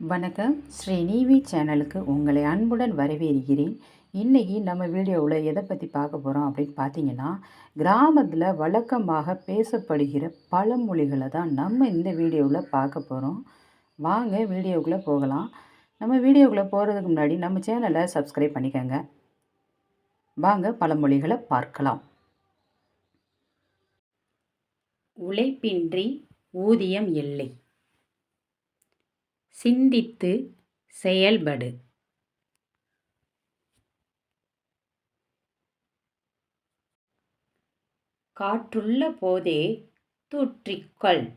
வணக்கம். ஸ்ரீ நீவி சேனலுக்கு உங்களை அன்புடன் வரவேற்கிறேன். இன்றைக்கி நம்ம வீடியோவில் எதை பற்றி பார்க்க போகிறோம் அப்படின்னு பார்த்தீங்கன்னா கிராமத்தில் வழக்கமாக பேசப்படுகிற பழமொழிகளை தான் நம்ம இந்த வீடியோவில் பார்க்க போகிறோம் வாங்க வீடியோக்குள்ளே போகலாம். நம்ம வீடியோக்குள்ளே போகிறதுக்கு முன்னாடி நம்ம சேனலை சப்ஸ்கிரைப் பண்ணிக்கோங்க. வாங்க பழமொழிகளை பார்க்கலாம். உழைப்பின்றி ஊதியம் இல்லை. சிந்தித்து செயல்படு. காற்றுள்ள போதே தூற்றிக்கொள்.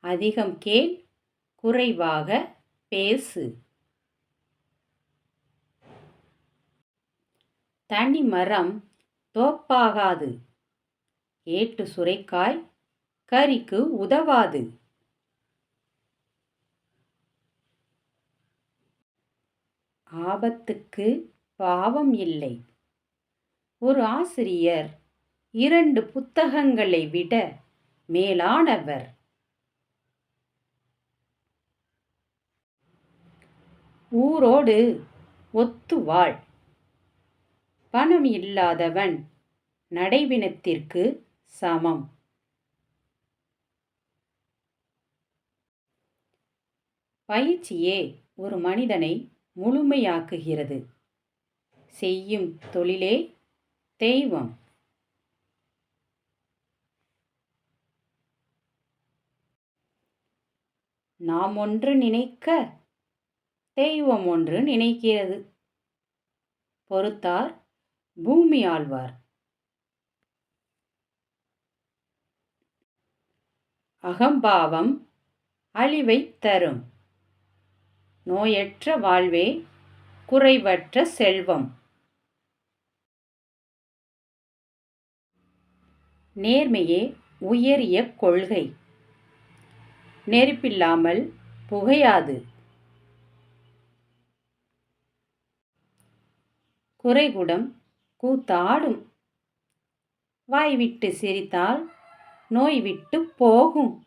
அதிகம் கேள் குறைவாக பேசு. தனி மரம் தோப்பாகாது. ஏட்டு சுரைக்காய் கறிக்கு உதவாது. ஆபத்துக்கு பாவம் இல்லை. ஒரு ஆசிரியர் இரண்டு புத்தகங்களை விட மேலானவர். ஊரோடு ஒத்து வாழ் பணம் இல்லாதவன் நடைவினத்திற்கு சமம். பயிற்சியே ஒரு மனிதனை முழுமையாக்குகிறது. செய்யும் தொழிலே தெய்வம். நாம் ஒன்று நினைக்க தெய்வம் ஒன்று நினைக்கிறது. பொறுத்தார் பூமி ஆழ்வார். அகம்பாவம் அழிவை தரும். நோயற்ற வாழ்வே குறைவற்ற செல்வம். நேர்மையே உயரிய கொள்கை. நெருப்பில்லாமல் புகையாது. குறைகுடம் கூத்தாடும். வாய்விட்டு சிரித்தால் நோய் விட்டு போகும்.